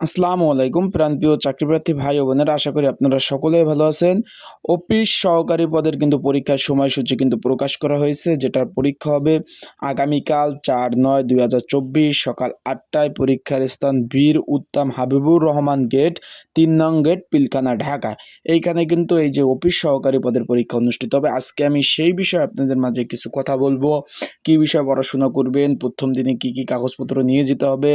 আসসালামু আলাইকুম প্রাণপ্রিয় চাকরিপ্রার্থী ভাই ও বোনেরা, আশা করি আপনারা সকলেই ভালো আছেন। অফিস সহকারী পদের কিন্তু পরীক্ষার সময়সূচি কিন্তু প্রকাশ করা হয়েছে, যেটার পরীক্ষা হবে আগামীকাল চার নয় দুই সকাল আটটায়। পরীক্ষার স্থান বীর উত্তম হাবিবুর রহমান গেট, তিন নং গেট, পিলখানা, ঢাকা। এইখানে কিন্তু এই যে অফিস সহকারী পদের পরীক্ষা অনুষ্ঠিত হবে। আজকে আমি সেই বিষয়ে আপনাদের মাঝে কিছু কথা বলব। কী বিষয়ে পড়াশোনা করবেন? প্রথম দিনে কি কি কাগজপত্র নিয়ে যেতে হবে?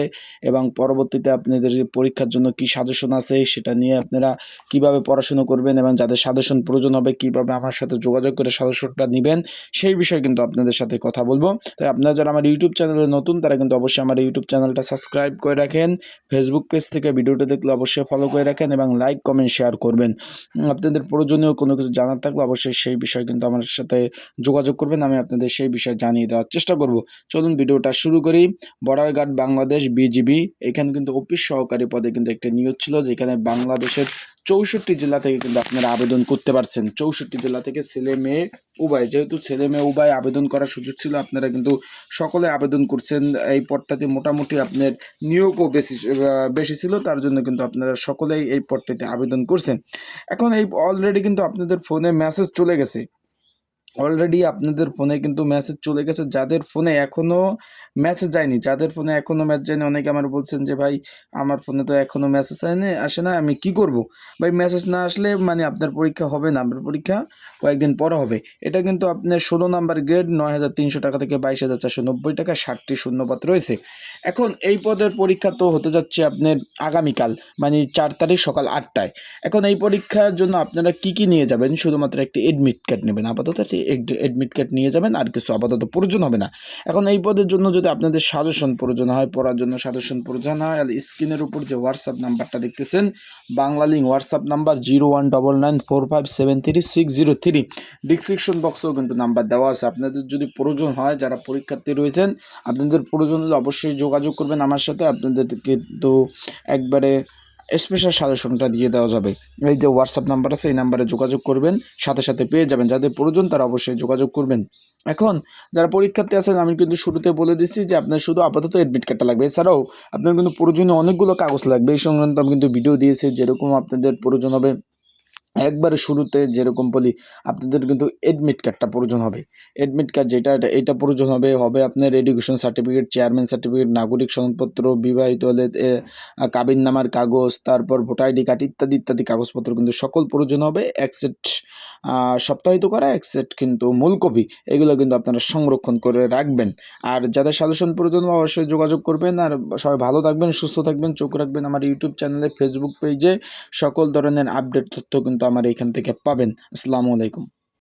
এবং পরবর্তীতে আপনাদের পরীক্ষার জন্য কি সাজেশন আছে সেটা নিয়ে আপনারা কীভাবে পড়াশুনো করবেন এবং যাদের সাজেশন প্রয়োজন হবে কীভাবে আমার সাথে যোগাযোগ করে সাজেশনটা নেবেন, সেই বিষয়ে কিন্তু আপনাদের সাথে কথা বলব। তাই আপনারা যারা আমার ইউটিউব চ্যানেলে নতুন, তারা কিন্তু অবশ্যই আমার ইউটিউব চ্যানেলটা সাবস্ক্রাইব করে রাখেন। ফেসবুক পেজ থেকে ভিডিওটা দেখলে অবশ্যই ফলো করে রাখেন এবং লাইক কমেন্ট শেয়ার করবেন। আপনাদের প্রয়োজনীয় কোনো কিছু জানার থাকলে অবশ্যই সেই বিষয়ে কিন্তু আমার সাথে যোগাযোগ করবেন, আমি আপনাদের সেই বিষয়ে জানিয়ে দেওয়ার চেষ্টা করব। চলুন ভিডিওটা শুরু করি। বর্ডার গার্ড বাংলাদেশ বিজিবি, এখানে কিন্তু অফিস সহকারী পদে কিন্তু একটি নিয়োগ ছিল যেখানে বাংলাদেশের চৌষট্টি জেলা থেকে কিন্তু আপনারা আবেদন করতে পারছেন। চৌষট্টি জেলা থেকে ছেলে মেয়ে উভয়, যেহেতু ছেলে মেয়ে উভয় আবেদন করার সুযোগ ছিল, আপনারা কিন্তু সকলে আবেদন করছেন। এই পদটাতে মোটামুটি আপনার নিয়োগও বেশি বেশি ছিল, তার জন্য কিন্তু আপনারা সকলেই এই পদটাতে আবেদন করছেন। এখন এই অলরেডি কিন্তু আপনাদের ফোনে মেসেজ চলে গেছে। অলরেডি আপনাদের ফোনে কিন্তু মেসেজ চলে গেছে। যাদের ফোনে এখনও মেসেজ যায়নি, যাদের ফোনে এখনও মেসেজ যায়নি, অনেকে আমার বলছেন যে, ভাই, আমার ফোনে তো এখনও মেসেজ আসেনি, আসে না, আমি কি করব? ভাই মেসেজ না আসলে মানে আপনার পরীক্ষা হবে না, আপনার পরীক্ষা কয়েকদিন পরে হবে। এটা কিন্তু আপনার ষোলো নাম্বার গ্রেড নয় হাজার তিনশো টাকা থেকে বাইশ হাজার চারশো নব্বই টাকা, ষাটটি শূন্যপাত রয়েছে। এখন এই পদের পরীক্ষা তো হতে যাচ্ছে আপনার আগামীকাল মানে চার তারিখ সকাল আটটায়। এখন এই পরীক্ষার জন্য আপনারা কি কি নিয়ে যাবেন? শুধুমাত্র একটি এডমিট কার্ড নেবেন, আপাতত এডমিট কার্ড নিয়ে যাবেন, আর কিছু আপাতত প্রয়োজন হবে না। এখন এই পদের জন্য যদি আপনাদের সাজেশন প্রয়োজন হয়, পড়ার জন্য সাজেশন প্রয়োজন হয় স্ক্রিনের উপর যে হোয়াটসঅ্যাপ নাম্বারটা দেখতেছেন, Banglalink WhatsApp number zero one double nine four five seven three six zero three description বক্সেও কিন্তু নাম্বার দেওয়া আছে। আপনাদের যদি প্রয়োজন হয়, যারা পরীক্ষার্থী রয়েছেন, আপনাদের প্রয়োজন হলে অবশ্যই যোগাযোগ করবেন আমার সাথে। আপনাদের কিন্তু একবারে স্পেশাল সাজেশনটা দিয়ে দেওয়া যাবে। এই যে হোয়াটসঅ্যাপ নাম্বার আছে, এই নাম্বারে যোগাযোগ করবেন, সাথে সাথে পেয়ে যাবেন। যাদের প্রয়োজন তারা অবশ্যই যোগাযোগ করবেন। এখন, যারা পরীক্ষার্থী আছেন, আমি কিন্তু শুরুতে বলে দিচ্ছি যে আপনার শুধু আপাতত অ্যাডমিট কার্ডটা লাগবে। এছাড়াও, আপনার কিন্তু প্রয়োজনীয় অনেকগুলো কাগজ লাগবে। এই সংক্রান্ত আমি কিন্তু ভিডিও দিয়েছি, যেরকম আপনাদের প্রয়োজন হবে একবারে শুরুতে যেরকম বলি, আপনাদের কিন্তু এডমিট কার্ডটা প্রয়োজন হবে। এডমিট কার্ড যেটা, এটা এটা প্রয়োজন হবে হবে আপনার এডুকেশন সার্টিফিকেট চেয়ারম্যান সার্টিফিকেট নাগরিক সনদপত্র, বিবাহিত হলে কাবিন নামার কাগজ, তারপর ভোটার আইডি কার্ড ইত্যাদি ইত্যাদি কাগজপত্র কিন্তু সকল প্রয়োজন হবে। এক সেট সপ্তাহিত করা এক সেট কিন্তু মূল কপি, এগুলো কিন্তু আপনারা সংরক্ষণ করে রাখবেন। আর যাদের সাজেশন প্রয়োজন অবশ্যই যোগাযোগ করবেন। আর সবাই ভালো থাকবেন, সুস্থ থাকবেন, চোখ রাখবেন আমার ইউটিউব চ্যানেলে ফেসবুক পেজে সকল ধরনের আপডেট তথ্য কিন্তু আমার এখান থেকে পাবেন। আসসালামু আলাইকুম।